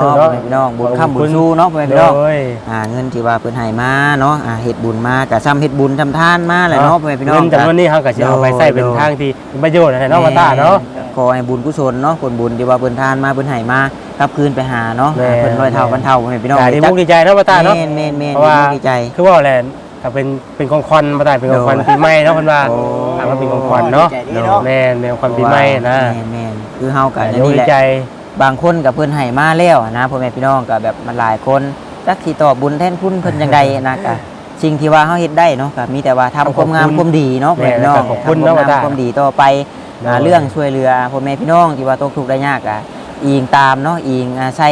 Speaker 3: ถูก
Speaker 2: ถูก
Speaker 3: เนาะ
Speaker 2: เนาะ
Speaker 3: พ่อแม่พี่น้องบุญ
Speaker 2: ขอบ
Speaker 3: คำบุ
Speaker 2: คุ
Speaker 3: ญ
Speaker 2: ณ
Speaker 3: ชูเนาะพ่อแม่
Speaker 2: โด
Speaker 3: พี่น้อง
Speaker 2: ย
Speaker 3: อ่าเงินที่ว่าเพิ่นให้มาเนาะอ่าเฮ็ดบุญมาก็ซ้ำเฮ็ดบุญทำทานมาแหละเนาะพ่อแม่พี่น้อง
Speaker 2: เงินจำนวนนี้เขาก็จะเอาไปใส่เป็นทางที่เป็นประโยชน์นะเนาะมาตาเนาะ
Speaker 3: ขอให้บุญกุศลเนาะผลบุญที่ว่าเพิ่นทานมาเพิ่นให้มากลับคืนไปหาเนาะ
Speaker 2: แม่
Speaker 3: เพิ่นร้อยเท่าพันเท่าพ่อแม่พี่น้อง
Speaker 2: จ่ายที่มุกดีใจเนาะมาตาเนาะ
Speaker 3: แม่นแม่นแม่น
Speaker 2: เพราะว่า
Speaker 3: ดีใจ
Speaker 2: คือว่าอะไรก็เป็นเป็นของควันมาตาเป็นของควัน
Speaker 3: โดย
Speaker 2: ปีใหม่เนาะคนว่า
Speaker 3: โอ้
Speaker 2: ถามว่าเป็นของควันเนาะ
Speaker 1: ดีใจดีเนาะ
Speaker 2: แม่นเป็นของควันปีใหม่นะ
Speaker 3: แม่นแม่น คือเฮากัน
Speaker 2: ดี
Speaker 3: นี่แหละ
Speaker 2: ใจ
Speaker 3: บางคนกับเพิ่นให้มาแล้วนะพ่อแม่พี่น้องก็แบบมันหลายคนจักสิตอบบุญแทนคุณเพิ่นจังใดนะก็สิ่งที่ว่าเฮาเฮ็ดได้เนาะก็มีแต่ว่าทำความงามความดีเนาะพ่อแม่พี่น้อง
Speaker 2: ขอบคุณ
Speaker 3: ทำความ
Speaker 2: เนาะ
Speaker 3: งาม
Speaker 2: ว่าได้
Speaker 3: ความดีต่อไปอ่า
Speaker 2: เนาะ
Speaker 3: เรื่องช่วยเหลือพ่อแม่พี่น้องที่ว่าตกทุกข์ได้ยากอะอิงตามเนาะอิงอ่าใส่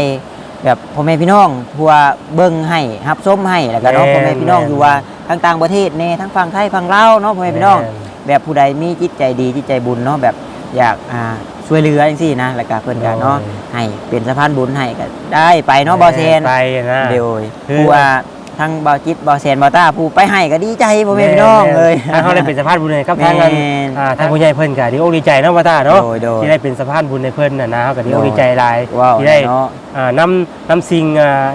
Speaker 3: แบบพ่อแม่พี่น้องทั่วเบิ่งให้รับชมให้แล้วก็เนาะพ่อแม่พี่น้องอยู่ว่าทั้งต่างประเทศแน่ทั้งฝั่งไทยฝั่งลาวเนาะพ่อแม่พี่น้อง แบบผู้ใดมีจิตใจดีจิตใจบุญเนาะแบบอยากอ่า ช่วยเหลือจังซี่นะแล้วก็เพิ่นก็เนาะให้เป็นสะพานบุญให้ก็ได้ไปเนาะบ่เซน
Speaker 2: ไปนะ
Speaker 3: เดี๋ยว
Speaker 2: คือ
Speaker 3: ผู้ว่าทั้งบ่จิตบ่เซนบ่ตาผู้ไปให้ก็ดีใจพ่อแม่พี่น้องเลย
Speaker 2: ถ้าเขาได้เป็นสะพานบุญในครับ
Speaker 3: แม่
Speaker 2: ทางนั้น
Speaker 3: น
Speaker 2: อ่าทางผู้ใหญ่เพิ่นก็ดีอกดีใจเนาะว่าตาเนาะ
Speaker 3: โดยโดย
Speaker 2: ที่ได้เป็นสะพานบุญในเพิ่นน่ะนะเขาก็ดีอก
Speaker 3: โดย
Speaker 2: ดีใจหลาย
Speaker 3: ว้าว
Speaker 2: ที่ได้
Speaker 3: เนาะ
Speaker 2: อ่านำนำสิ่งอ่า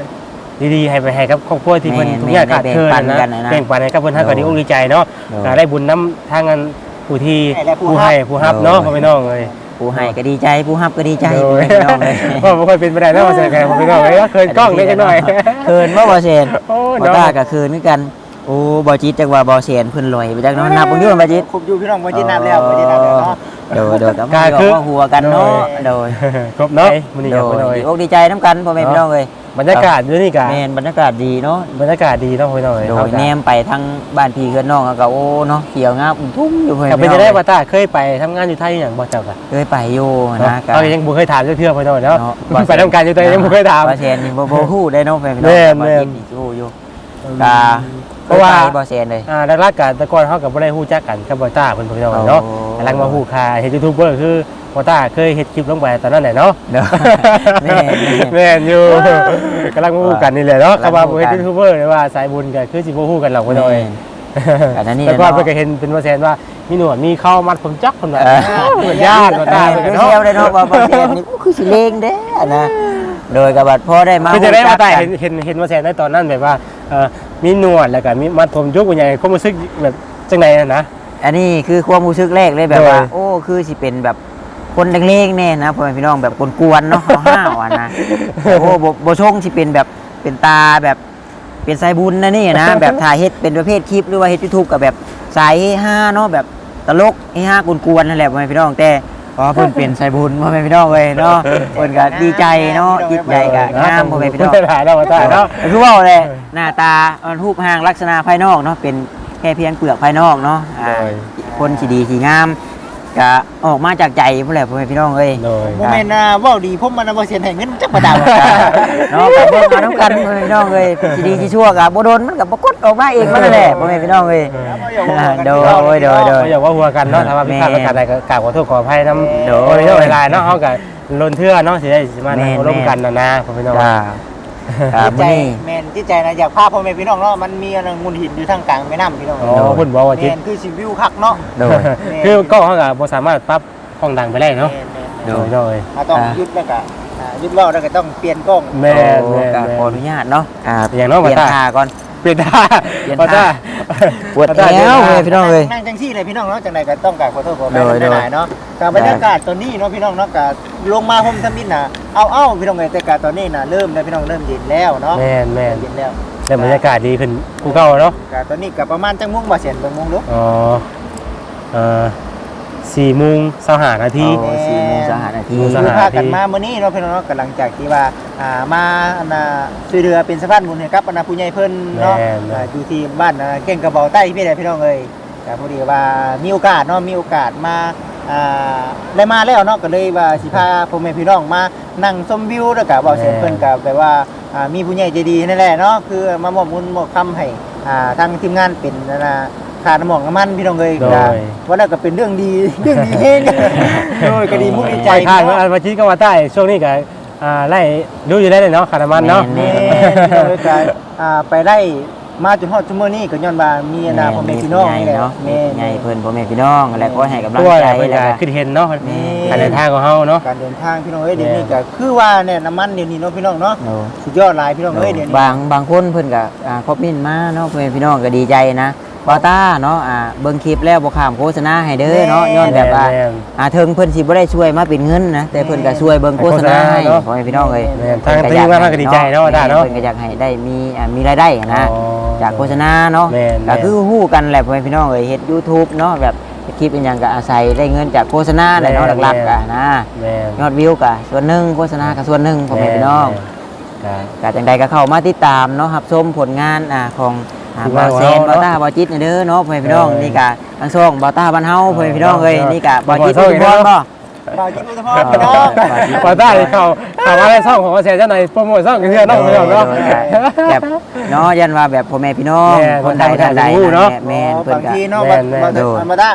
Speaker 2: ดีๆให้ไปให้กับครอบครัวที่เพิ่น
Speaker 3: แม่น
Speaker 2: ทุกอย่างขาดเคิน
Speaker 3: แบ่งปัน
Speaker 2: นะ
Speaker 3: กันนะนะ
Speaker 2: แบ่งปันให้กับเพิ่นเฮาก็ดีอกดีใจเนาะ
Speaker 3: โดย
Speaker 2: ก็ได้บุญนำทางนั้นผู้ที่
Speaker 1: ให้และผู้
Speaker 2: ผู้
Speaker 1: ให้
Speaker 2: ให้ผู้รับเนาะพ่อพี่น้องเอ้ย
Speaker 3: ผู้ให้ก็ดีใจผู้รับก็ดีใจ
Speaker 2: โด
Speaker 3: พ่อยแม่พี่น้องเลย
Speaker 2: เพราะบ่ค่อยเป็นไปได้เนาะว่าจะแก่พ่อพี่น้องเอ้ยเคินกล้องได้จังหน่อย
Speaker 3: เคินบ่บ่เซน
Speaker 2: โอ้
Speaker 3: บ่
Speaker 2: เนาะ
Speaker 3: ตาก็เคินคือกันโอ้บ่จิตจังว่าบ่เซนเพิ่นลอยไปจักเนาะนับเบิ่งอยู่บ่จิต
Speaker 1: คุบอยู่พี่น้องบ่จิตน้ำแล้วบ่จิตน้ำแล้วเนาะ
Speaker 3: โดยโดยก็มาก็หัวกันเนาะโดย
Speaker 2: ครบเนาะมื้อนี้
Speaker 3: โด
Speaker 2: ก็
Speaker 3: ย
Speaker 2: เพิ่นเอ้ย
Speaker 3: ดีอกดีใจน้ำกันพ่อแม่พี่น้องเลย
Speaker 2: บรรยากาศอยู่นี่ก็
Speaker 3: แม่นบรรยากาศดีเนาะ
Speaker 2: บรรยากาศดีเนาะพี่น้องเอ้ย
Speaker 3: โด
Speaker 2: เฮายก็
Speaker 3: แนมไปทั้งบ้านพี่เพื่อนน้องก็โอ้เนาะเขียวงามอุ้มทุ่มอยู่พ่อ
Speaker 2: ก็
Speaker 3: แม่
Speaker 2: เป็น
Speaker 3: พี่น้
Speaker 2: จะ
Speaker 3: อง
Speaker 2: ได้
Speaker 3: เลย
Speaker 2: ว่าตาเคยไปทำงานอยู่ไทยอย่างบ่เจ้าก็
Speaker 3: เคยไปอยู่นะก็
Speaker 2: เรายังบ่เคยถามเทื่อๆพี่น้องเนาะ
Speaker 3: เนาะ
Speaker 2: ไปทำการอยู่แต่ยังบ่เคยถาม
Speaker 3: บ่เชนนี่บ่บ่ฮู้ได้เนาะพ่อแม่พี่น้อง
Speaker 2: แม่น
Speaker 3: บ่
Speaker 2: แม่น
Speaker 3: จิตนี่ฮู้อยู่กา
Speaker 2: เพราะว่า
Speaker 3: คยไปบ่เชนเลย
Speaker 2: อ่าหลักๆก็แต่ก่อนเฮาก็บ่ได้ฮู้จักกันกับบ่ตาเพิ่นพี่น้องเนาะ
Speaker 3: โอ้
Speaker 2: กำลังมาฮู้ค่าเฮ็ดยูทูบเบอร์คือบ่ตาเคยเฮ็ดคลิปลงไปตอนนั้นแหละเนาะ
Speaker 3: เนาะแม่นแม่น
Speaker 2: แม่นอยู่กำลังมาฮู้กันนี่แหละเนาะ
Speaker 3: กำลั
Speaker 2: คำว่า
Speaker 3: งฮู้
Speaker 2: บ่
Speaker 3: กัน
Speaker 2: เฮ็ดยูทูบเบอร์หรือว่าสายบุญก็คือสิบ่ฮู้กันหรอกพี่น้องเอ้ย
Speaker 3: กันอันนี้
Speaker 2: แต่ก่อน
Speaker 3: เนาะ
Speaker 2: เพิ่นก็เห็นเป็นว่าแซนว่ามีหนวดมีเข้ามัดผมจักเพิ่นว่า
Speaker 3: เออ
Speaker 2: เหมือนญาติบ่ตา
Speaker 3: เอ
Speaker 2: เพิ่น
Speaker 3: อ
Speaker 2: ก็
Speaker 3: เที่ยว
Speaker 2: เนาะ
Speaker 3: ได้เนาะบ่บ่เชนนี่อู้คือสิเลงเด้อนะโดยกับบัดพอได้มา
Speaker 2: เพิ่นจะได้
Speaker 3: รู้
Speaker 2: มา
Speaker 3: จัก
Speaker 2: ตาย
Speaker 3: กัน
Speaker 2: เห็นเห็นเห็นว่าแซนในตอนนั้นแบบว่าเอ่อ มีหนวดแล้วก็มีมัดผมยุกใหญ่ความรู้สึกแบบจังไดอะนะ
Speaker 3: อันนี้คือความรู้สึกแรกเลยแบบว่า
Speaker 2: โดย
Speaker 3: โอ้คือสิเป็นแบบคนเล็กๆแน่นะพ่อแม่พี่น้องแบบกวนๆเนาะห้าวๆอะนะแต่โอ้บ่บ่ชงสิเป็นแบบเป็นตาแบบเป็นสายบุญนะนี่นะแบบถ่ายเฮ็ดเป็นประเภทคลิปหรือว่าเฮ็ดยูทูบกับแบบสายเฮฮาเนาะแบบตลกเฮฮากวนๆนั่นแหละพ่อแม่พี่น้องแต่ พอเพิ่นเป็นสายบุญพ่อแม่พี่น้องเว้ยเนาะเพิ่นก็ดีใจเนาะจิตใจก็งามพ่อแม่พี่น้อง
Speaker 2: เพิ่นถ่ายแล้วว่าตาเนาะ
Speaker 3: คือว่าเลยหน้าตามันรูปห่างลักษณะภายนอกเนาะเป็นแค่เพียงเปลือกภายนอกเนาะอ่า
Speaker 2: โดย
Speaker 3: คนสีดีสีงาม ก็ออกมาจากใจพุ่นแหละพ่อแม่พี่น้องเอ้ย
Speaker 2: โดย
Speaker 1: บ่แม่นน่ะเว้าดีผมมันน่ะบ่เสียให้เงินจักบ่ดาว
Speaker 3: เนาะกับเบิ่งเอาน้ำกันพ่อแม่พี่น้องเอ้ยสีดีสีชั่วกับบ่โดนมันกับบ่กดออกมาเองมันนั่นแหละพ่อแม่พี่น้องเอ้ย โดยโดยโดยโดย
Speaker 2: ก็อย่าว่าหัวกันเนาะถ้าว่าผิดพลาดประการใดก็กราบขอโทษขออภัยนำ
Speaker 3: โด
Speaker 2: โอ้
Speaker 3: ย
Speaker 2: ยเนาะเวลาเนาะเฮาก็ลนเทื่อเนาะสิได้สิมา
Speaker 3: แม่
Speaker 2: นั่ง
Speaker 3: น
Speaker 2: ร่วมกันนะนะพ่อพี่น้อง
Speaker 3: จ้า ครับ
Speaker 1: จิตใจ
Speaker 3: มื้อนี้
Speaker 1: แม่นจิตใจนะอยากพาพ่อแม่พี่น้องเนาะมันมีอันนั้นงูหินอยู่ทางกลางแม่น้ำพี่น้อง
Speaker 2: อ๋อเพิ่นบอกว่าจิต
Speaker 1: แม่นคือสิวิวคักเนาะ
Speaker 3: โดย
Speaker 2: คือก็เขาก็บ่สามารถปรับกล้องดังไปได้เนาะ
Speaker 1: แม่น
Speaker 3: โด
Speaker 2: โด
Speaker 3: ย
Speaker 2: ยโดย
Speaker 1: ๆอ่าต้อง
Speaker 3: อ่า
Speaker 1: หยุดแล้วก็อ่าหยุดเว้าแล้วก็ต้องเปลี่ยนกล้อง
Speaker 2: แม่น
Speaker 3: โอ้
Speaker 2: แม่น
Speaker 3: ก็
Speaker 2: แม่น
Speaker 3: ขออนุญาตเนาะอ่า
Speaker 2: อย่างน้อย
Speaker 3: เปลี่ยน
Speaker 2: ว่าตา
Speaker 3: ท่าก่อน
Speaker 2: เปลี่ยนท่า
Speaker 3: เปลี่ยน
Speaker 2: ว่า
Speaker 3: ท่า
Speaker 2: ตา
Speaker 3: ปวด
Speaker 2: ว่าตา
Speaker 3: แอวเว้ยพี่น้องเอ้ย
Speaker 1: นั่งจังซี่เลยพี่น้องเนาะจังไดก็ต้องกราบขอโทษขออภั
Speaker 3: โดย
Speaker 1: ย
Speaker 3: โดย
Speaker 1: หลายๆเนาะกับบรรยากาศตอนนี้เนาะพี่น้องเนาะก็ลงมาห่มทำบินน่ะเอาเอ้าพี่น้องเอ้ยแต่กาตอนนี้น่ะเริ่มแล้วพี่น้องเริ่มเย็นแล้วเนาะ
Speaker 2: แม่นแม่น
Speaker 1: เย็นแล้ว
Speaker 2: แต่บรรยากาศดีขึ้นกูเก่าเนาะ
Speaker 1: ก็ตอนนี้ก็ประมาณจังม่วงบ่เสียนเบิ่งม่วงลูก
Speaker 2: อ๋อเอ่อ 4โมง25นาที
Speaker 3: โอ้สี่โมงสหนาที
Speaker 2: โมงสห
Speaker 1: คือพากันมามื้อนี้เนาะพี่น้องเนาะก็หลังจากที่ว่าอ่ามาอันน่ะช่วยเหลือเป็นสะพานบุญให้กับอันน่ะผู้ใหญ่เพิ่นเนาะ
Speaker 2: แม่น
Speaker 1: อ่าอยู่ที่บ้านอ่าเก่งกระเบาใต้พี่ได้พี่น้องเอ้ยก็พอดีว่ามีโอกาสเนาะมีโอกาสมาอ่าได้มาแล้วเนาะก็เลยว่าสิพาพ่อแม่พี่น้องมานั่งชมวิวแล้วก็เว้าเสียงเพิ่นก็แบบว่าอ่ามีผู้ใหญ่ใจดีนั่นแหละเนาะคือมามอบเงินมอบคำให้อ่าทางทีมงานเป็นนั่นน่ะ ค่าน้ำมันน้ำมันพี่น้องเอ้ย
Speaker 2: โดย
Speaker 1: ก็ว่าแล้วก็เป็นเรื่องดี เรื่องดีเฮงโดยก็ดีมุกดีใจ
Speaker 2: ใจข้าง
Speaker 1: เนาะ
Speaker 2: อันมาชิดก็มาใต้ช่วงนี้ก็อ่าไล่ดูอยู่ได้เลยเนาะคารามันเนาะ
Speaker 3: แม่
Speaker 1: แม่พี่น้องเอ้ยก็อ่าไปได้มาจนฮอดชั่วโมงนี้ก็ย้อนว่ามีอนาพ่อแม่พี่น้องนี่แหละ
Speaker 3: เนาะ
Speaker 1: แม่
Speaker 3: ไงเพิ่นพ่อแม่พี่น้องอะไรก็ให้กำลัง
Speaker 2: ตัว
Speaker 3: ใจ
Speaker 2: อะไรเพิ่น
Speaker 3: แล้ว
Speaker 2: ก็
Speaker 3: ก็
Speaker 2: ขึ้นเห็นเนาะ
Speaker 3: แม่
Speaker 2: การเดินทางของเฮาเนาะ
Speaker 1: การเดินทางพี่น้องเอ้ยเดี๋ยวนี้
Speaker 2: แม่
Speaker 1: ก็คือว่าเนี่ยน้ำมันเดี๋ยวนี้เนาะพี่น้องเนาะ
Speaker 3: โอ้
Speaker 1: สุดยอดหลายพี่น้องเอ้ยเดี๋ยวนี้
Speaker 3: บางบางคนเพิ่นก็อ่าคอมเมนต์มาเนาะพ่อแม่พี่น้องก็ดีใจนะ บอต้าเนาะอ่าเบิ่งคลิปแล้วบ่ข้ามโฆษณาให้เด้อเนาะย้อนแบบว่า
Speaker 2: ม่น
Speaker 3: อ่าเทิงเพิ่นสิบ่ได้ช่วยมาเป็นเงินนะแต่เพิ่นก็ช่วยเบิ่งโฆษณาให้
Speaker 2: โฆษณาเนาะ
Speaker 3: พ่อแม่พี่น้องเอ้ย
Speaker 2: แม่นทางทีมงานก็ดีใจเนาะว่าได้เนาะ
Speaker 3: เพิ่นก็อยากให้ได้มีอ่ามีรายได้นะ
Speaker 2: อ๋อ
Speaker 3: จากโฆษณาเนาะ
Speaker 2: แม่น
Speaker 3: ก็คือฮู้กันแหละพ่อแม่พี่น้องเอ้ยเฮ็ด YouTube เนาะแบบคลิปเป็นหยังก็อาศัยได้เงินจากโฆษณาแหละเนาะ
Speaker 2: แม่น
Speaker 3: หลักๆก็นะ
Speaker 2: แม่น
Speaker 3: ยอดวิวก็ส่วนหนึ่งโฆษณาก็ส่วนหนึ่งพ่อแม่พี่น้อง
Speaker 2: ก็
Speaker 3: ก็จังใดก็เข้ามาติดตามเนาะรับชมผลงานอ่าของ อ่า
Speaker 2: ที่
Speaker 3: บา
Speaker 2: ว่า
Speaker 3: เซน
Speaker 2: ของเรา
Speaker 3: บาต้าบาจิตเนี่ยเด้อเนาะพ่อแม่พี่น้อง
Speaker 2: เออ
Speaker 3: นี่ก็ทางช่องบาต้าบ้านเฮาพ่อแม่พี่น้องเอ้ย
Speaker 2: เออ
Speaker 3: นี่ก็บาจิต
Speaker 2: บ่
Speaker 3: ทุก
Speaker 2: ช่
Speaker 3: ค
Speaker 2: อง
Speaker 3: น
Speaker 2: อีกแล้ว
Speaker 3: บ่
Speaker 1: บ่าวจิตอุตภพพี่น้อง
Speaker 2: พอได้เขาถามว่าอะไรซ่องของเสียเจ้าไหนโปรโมทซ่องกันเถอะเนาะพี่น้องเนาะ
Speaker 3: แบบเนาะยันว่าแบบพ่อแม่พี่น้อง
Speaker 2: แม่
Speaker 3: คนใด
Speaker 2: คนไทย
Speaker 3: ท่านใด
Speaker 2: รู้เนาะ
Speaker 3: แม่นเพิ่น
Speaker 1: บาง
Speaker 3: ก็
Speaker 1: ทีเนาะ
Speaker 2: แม่
Speaker 1: บ่
Speaker 2: นแม่น
Speaker 1: บ่
Speaker 3: โดย
Speaker 1: ธรรมดา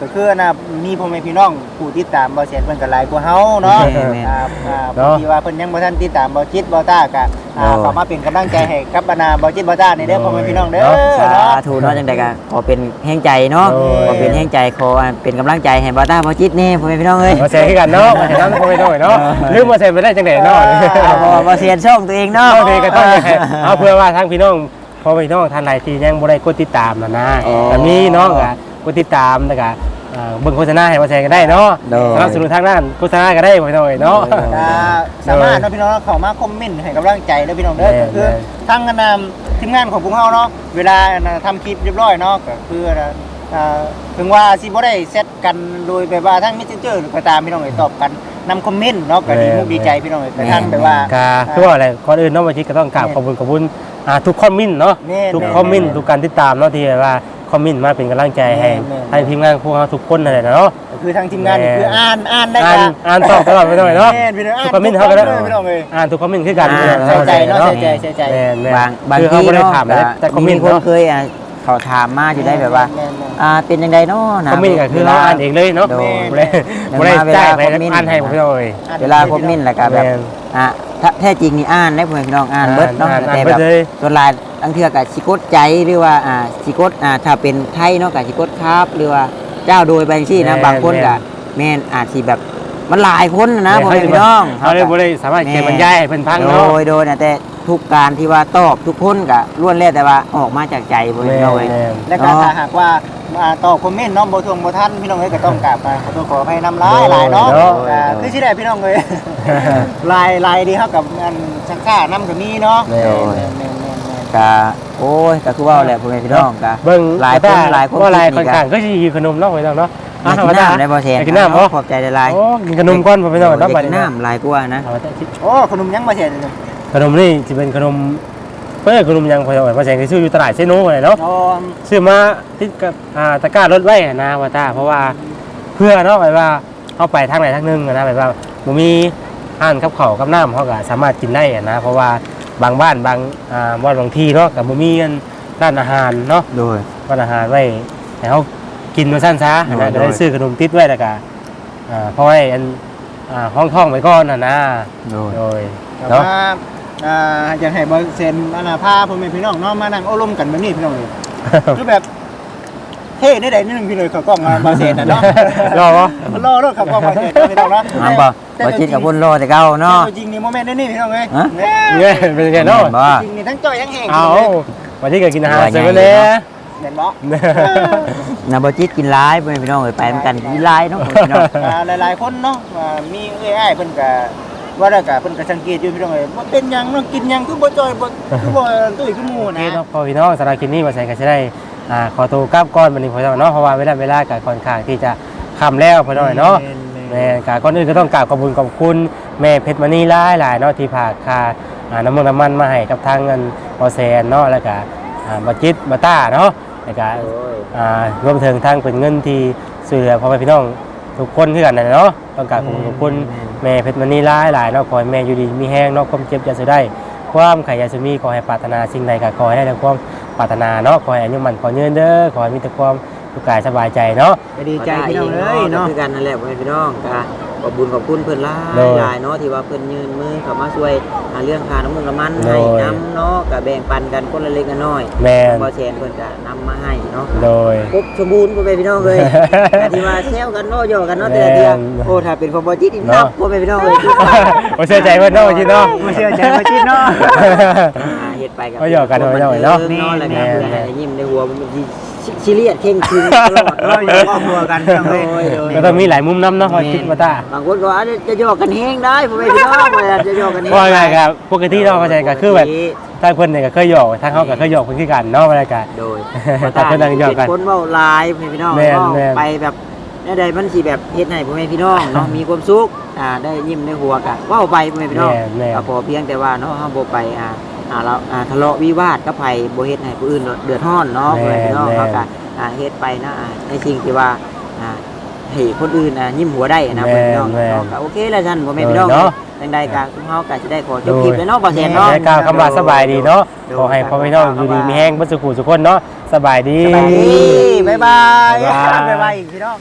Speaker 1: ก็คือนะมีพ่อแม่พี่น้องผู้ติดตามบ่เสียนเพิ่นก็หลายกว่าเฮาเนาะ
Speaker 3: แม่นแม่น
Speaker 1: อ่าอ่า
Speaker 2: เนาะ
Speaker 1: บางทีว่าเพิ่นยังบ่ทันติดตามบ่จิตบ่ต้าก็อ่า
Speaker 3: โอ้
Speaker 1: เข้ามาเป็นกำลังใจให้กับบรรดาบ่จิตบ่ต้านี่เด้อพ่อแม่พี่น้องเด้อ
Speaker 3: สา
Speaker 1: เนาะ
Speaker 3: ธุเนาะจังใดก็ขอเป็นแห่งใจเนาะ
Speaker 2: โอ้ย
Speaker 3: ขอเป็นแห่งใจขอเป็นกำลังใจให้บาต้าบาจิตแน่พ่อแม่พี่น้องเอ้ย
Speaker 2: มาเสียกันเนาะมาเสียน้ำโปรโมทเนาะลืมมาเสียไปได้จังไหนเนาะ
Speaker 3: เอาบ่บ่เสียนช่องตัวเองเนาะ
Speaker 2: โอเคก็ต้องอย่างนั้นเอาเพื่อว่าทางพี่น้องพอพี่น้องท่านใดที่ยังบ่ได้กดติดตามนะนะ
Speaker 3: อ๋อ
Speaker 2: แต่มีเนาะก็ก ดติดตามแล้วก็เอ่อเบิ่งโฆษณาให้มาแชร์กันได้เนาะ
Speaker 3: โดย
Speaker 2: สนับสนุนทางด้านโฆษณาก็ได้พี่น้องเนาะ
Speaker 1: ก็สามารถเนาะพี่น้องเข้ามาคอมเมนต์ให้กำลังใจเด้อพี่น้องเด้อ
Speaker 2: แม่น
Speaker 1: ก็คือ
Speaker 2: แม่น
Speaker 1: ทางนามทีมงานของพวกเฮาเนาะเวลาน่ะทำคลิปเรียบร้อยเนาะก็คืออ่าถึงว่าสิบ่ได้เซตกันโดยแบบว่าทาง Messenger หรือก็ตามพี่น้องเอ้ยตอบกันนำคอมเมนต์เนาะก็ดีมุกดีใจพี่น้องเอ้ยแต่ทางแบบว่า
Speaker 2: ก็คือว่าอะไรก่อนอื่นเนาะวันนี้ก็ต้องกราบขอบคุณขอบคุณอ่าทุกคอมเมนต์เนาะ
Speaker 1: แม่น
Speaker 2: ทุก
Speaker 1: แม่น
Speaker 2: คอมเมนต์ทุกการติดตามเนาะที่ว่า คอมเมนต์มาเป็นกำลังใจให้
Speaker 1: แม่นแม่น
Speaker 2: ให้ทีมงานพวกเราทุกคนนั่นแหละเนาะ
Speaker 1: ก็คือทางทีมงานนี่
Speaker 2: แม่
Speaker 1: คืออ่านอ่านได้
Speaker 2: อ่าน
Speaker 1: จ้ะ
Speaker 2: อ่านตอบตลอดไปหน่อยเนาะ
Speaker 1: แม่พี่น้องอ่าน
Speaker 2: ทุกคอมเมนต์เขาก็ได้
Speaker 1: ทุพี่น้องเอ้ย
Speaker 2: อ่านทุกคอมเมนต์คือกัน
Speaker 3: อ่า
Speaker 1: ใส่ใจเนาะใส่ใจใส่ใจ
Speaker 2: แม่นแม่น
Speaker 3: บางบาง
Speaker 2: คือเขา
Speaker 3: ที
Speaker 2: บ่ได้
Speaker 3: เนาะ
Speaker 2: ถามแต่แต่คอมเมนต์
Speaker 3: คน
Speaker 2: เนาะ
Speaker 3: เคยอะ เขาถามมาอยู่ได้แบบว่า
Speaker 1: แม่นแม่น
Speaker 3: อ่าเป็นยังไงเนาะนะ
Speaker 2: คอมเมนต์ก็คือเราอ่านเองเลยเนาะ
Speaker 3: โดย
Speaker 2: บ่ได้บ่ได้
Speaker 3: เวลา
Speaker 2: จ่ายไป
Speaker 3: คอมเมนต์
Speaker 2: อ่านให้ผมเลย
Speaker 3: เวลาคอมเมนต์แล้วก็แบบ
Speaker 2: แม่น
Speaker 3: อะถ้าแท้จริงนี่อ่านได้พ่อแม่พี่น้องอ่านเบิดเนาะ
Speaker 2: อ่านอ่าน
Speaker 3: แต่
Speaker 2: เบิ
Speaker 3: แบ
Speaker 2: ด
Speaker 3: บ
Speaker 2: เลย
Speaker 3: ส่วนหลายบางเทื่อก็สิกดใจหรือว่าอ่าสิกดอ่าถ้าเป็นไทยเนาะก็สิกดครับ หรือว่าเจ้าโดยไปจังซี่นะ
Speaker 2: แม่น
Speaker 3: บางคนก็แม่นอาจสิแบบมันหลายคนนะพ่อแม่พี่น้อง
Speaker 2: เขาเลยบ่ได้สามารถเก็บบรรยายให้เพิ่นฟัง
Speaker 3: โด
Speaker 2: เนาะ
Speaker 3: ยโดยนะแต่ ทุกการที่ว่าตอบทุกคนก็ล้วนแล้วแต่ว่าออกมาจากใจพ่อแม่
Speaker 2: แม่
Speaker 3: พี่น้องเอ้ย
Speaker 2: แม่น
Speaker 1: และก็ถ้าหากว่าอ่าตอบคอมเมนต์เนาะบ่ทวงบ่ทันพี่น้องเอ้ยก็ต้องกราบมาขอโทษขออภัยนำลายหลายเนาะ
Speaker 2: เนาะ
Speaker 1: อ่าคือสิได้พี่น้องเอ้ยลายลายดีเฮากับอันชักค่านำก็มีเนาะ
Speaker 2: แม่
Speaker 1: แม่นแม่นแม่นแม่น
Speaker 3: ก็โอ้ยก็คือว่าแหละพ่อแม่พี่น้องก็
Speaker 2: เบิ่ง
Speaker 3: หลายคนหลายคน
Speaker 2: ว่าหลาย
Speaker 3: คิ
Speaker 2: ค่
Speaker 3: ด
Speaker 2: อน
Speaker 3: นี่
Speaker 2: ข้างก็สิหิวขนมเนาะพี่น้องเนาะ
Speaker 3: อยากกินน้ำได้บ่แซน
Speaker 2: อยากกินน้ำบ่
Speaker 3: ขอบใจหลาย
Speaker 2: โอ้กินขนมก่อนบ่พี่น้อง
Speaker 3: อยา
Speaker 2: เนาะ
Speaker 3: ก
Speaker 2: บัด
Speaker 3: กิน
Speaker 2: นี้
Speaker 3: น้ำหลายกว่านะ
Speaker 2: เอาไว้แต่คิด
Speaker 1: โอ้ขนมยังบ่เสร็จเลย
Speaker 2: ขนมนี่สิเป็นขนมเพิ่นขนมยังพี่น้องว่าแสงที่ซื้ออยู่ตลาดเซโนอะไรเนาะ
Speaker 1: โอ้
Speaker 2: ซื้อมาติดกับอ่าตะกร้ารถไว้อะนะว่าตาเพราะว่าเพื่อเนาะแบบว่าเอาไปทางไหนทางหนึงอะนะแบบว่าบ่มีอาหารกับข้าวกับน้ำเขาก็สามารถกินได้อะนะเพราะว่าบางบ้านบางอ่าบ้านบางที่เนาะก็บ่มีอันร้านอาหารเนาะ
Speaker 3: โดย
Speaker 2: ร้านอาหารไว้ให้เขากินมาสั้นซะ
Speaker 3: โดย
Speaker 2: นะก็ได้
Speaker 3: โดย
Speaker 2: ซื้อขนมติดไว้แล้วก็อ่าเพราะไว้อันอ่าห้องท่องไว้ก่อนน่ะนะ
Speaker 3: โดย
Speaker 2: โดย
Speaker 1: แต่
Speaker 2: เนาะ
Speaker 1: ว่า อ่าอยากให้บ่เซ็นอันน่ะพาพ่อแม่พี่น้องเนาะมานั่งโอ้ลมกันแบบนี้พี่น้องเอ้ยคือแบบเท่ได้ใดนิดนึงพี่เลยเขากล้องมาบ่เซ็นน่ะเนาะ
Speaker 2: รอวะ
Speaker 1: รอรถขับกล้องมาเซ็นพี่น้องเนาะ
Speaker 3: น้ำบ่บ่จิตกับพุ่นรอแต่เก่าเนาะ
Speaker 1: แต่จริงนี่โมเมนต์นี่พี่น้องเอ้ย
Speaker 3: ฮะ
Speaker 1: แหม่
Speaker 2: เนี่ยเป็นไงเนาะ
Speaker 3: บ่
Speaker 1: จริงนี่ทั้งจ้อยทั้งแห้ง
Speaker 2: เอาวันนี้ก็กินอาหาร
Speaker 3: ว่าไง
Speaker 2: เสร็จไปแล้ว
Speaker 1: เห็นบ่
Speaker 3: นะบ่จิตกินหลายพ่อแม่พี่น้องเอ้ยไปนำกันกินหลายเนาะพ่อแม่พี่น้อง
Speaker 1: อ่าหลายๆคนเนาะอ่ามีเอ้ยอ้ายเพิ่นก็ ว่าแล้วก็เพิ่นก็สังเกตอยู่พี่น้องเอ้ยบ่เป็นหยังเนาะกินหยังคือบ่จ้อยบ่คือบ่ตุ้ยคือหมู่
Speaker 2: โอเค
Speaker 1: นะ
Speaker 2: เนาะพอพี่น้องสำหรับคลิปนี้มาใส่กันจะได้อ่าขอตัวกลับก่อนวันนี้พอเนาะเพราะว่าเวลาเวลากับค่อนข้างที่จะค่ำแล้วพอหน่อยเนาะแม่กาก่อนอื่นก็ต้องกราบขอบคุณขอบคุณแม่เพชรมณีหลายหลายๆเนาะที่ผากค่าอ่าน้ำมันน้ำมันมาให้กับทางเงินพอแซนเนาะแล้วก็อ่าบัจิตบัต้าเนาะแล้วก็อ่ารวมถึงทางเป็นเงินที่ช่วยเหลือพ่อแม่พี่น้องทุกคนคือกันนั่นแหละเนาะต้องกราบขอบคุณขอบคุณ แม่เพชรมณีร้ายหลายเนาะขอให้แม่อยู่ดีมีแห้งเนาะความเจ็บจะสุดได้ ความขยายสมีขอให้ปรารถนาสิ่งใดก็ขอให้ได้ความปรารถนาเนาะขอให้อายุมันขอเงินเด้อขอให้มีแต่ความสุขกายสบายใจเนาะ
Speaker 1: ก็ดีใจพี่น้องเลยเนาะ
Speaker 3: คือกันนั่นแหละพี่น้องกะ ขอบคุญขอบคุณเพิ่นหลา
Speaker 2: โด
Speaker 3: ย
Speaker 2: ย
Speaker 3: หลายเนาะที่ว่าเพิ่นยืนมือเข้ามาช่วยหาเรื่องค่าน้ำมันน้ำมัน
Speaker 2: โด
Speaker 3: ให้
Speaker 2: ย
Speaker 3: น้ำเนาะก็แบ่งปันกันคนละเล็กละน้อย
Speaker 2: แมน
Speaker 3: บ่แชนเพิ่นก็นำมาให้เนาะ
Speaker 2: โดย
Speaker 3: ครบสมบูรณ์พ่อแม่พี่น้องเลยแต่ที่ว่าแซวกันเนาะหยอกกันเนาะแต่ละเดือน
Speaker 2: แม่น
Speaker 3: โอ้ถ้าเป็นของบ่จิตนี่
Speaker 2: เนาะ
Speaker 3: นับพ่อแม่พี่น้องเลย
Speaker 2: โอ้เชื่อใจเพื่อนเนาะจิตเนาะ
Speaker 1: บ่เชื่อใจบ่จิตเนาะ
Speaker 3: อ่าเฮ็ดไปกับ
Speaker 2: ก็หยอกกันเอาไว้หน่อยเนาะ
Speaker 3: เนาะแล้วก็
Speaker 2: แม่น
Speaker 3: เพื่อให้ได้ยิ้มในหัวมันสิ ซีเรียสเข่งครึงตลอด
Speaker 1: เรา
Speaker 3: เนาะ
Speaker 1: อยู่ครอบครัวกันพี่น้องเอ้ย
Speaker 3: โอ้ยโอ้ย
Speaker 2: ก็ต้องมีหลายมุมน้ำเนาะพอคิดว่าตา
Speaker 3: บางคนก็อาจจะหยอกกันแฮงได้พ่อแม่พี่น้องว่าจะหยอกกันแฮง
Speaker 2: ว่าไงครับปกติเราเข้าใจก็คือแบบทางเพิ่นเนี่ยก็เคยหยอกทางเขาก็เคยหยอกเพิ่นคือกันเนาะบรรยากาศ
Speaker 3: โดย
Speaker 2: แต่เพิ่นนั่งหยอกกัน
Speaker 3: เป็นคนเว้าหลายพ่อแม่พี่น้อง
Speaker 2: แม่น
Speaker 3: เนาะ
Speaker 2: แม่น
Speaker 3: ไปแบบแนวใดมันสิแบบเฮ็ดให้พ่อแม่พี่น้องเนาะมีความสุขอ่าได้ยิ้มในหัวกันเว้าไปพ่อแม่พี่น้อง
Speaker 2: แม่นแม่น
Speaker 3: ก็พอเพียงแต่ว่าเนาะเฮาบ่ไปอ่า อ่าเราอ่าทะเลาะวิวาทกับไผบ่เฮ็ดให้ผู้อื่นเดือดร้อนเนาะ
Speaker 2: แม่
Speaker 3: พ่อแม่พี่น้อง
Speaker 2: แม่
Speaker 3: เฮาก็อ่าเฮ็ดไปนะอ่าในสิ่งที่ว่าอ่าให้คนอื่นอะยิ้มหัวได้นะพ่อแม่พี่น้อง
Speaker 2: แม่น
Speaker 3: เนาะก็โอเคแล้วท่านพ่อแม่พี่น้อง
Speaker 2: เนาะ
Speaker 3: จังใดก็ทุกเฮาก็สิได้ขอจบคลิปแล้วเนาะบ่แซนเนาะ
Speaker 2: ได้กล่าวคำว่าสบายดีเนาะขอให้พ่อพี่น้องอยู่ดีมีแห้งเบ่สุขุสุขคนเนาะสบายดี
Speaker 1: สบายดีบ๊ายบาย
Speaker 2: บ๊ายบาย
Speaker 1: บ๊ายบายอีกพี่น้อง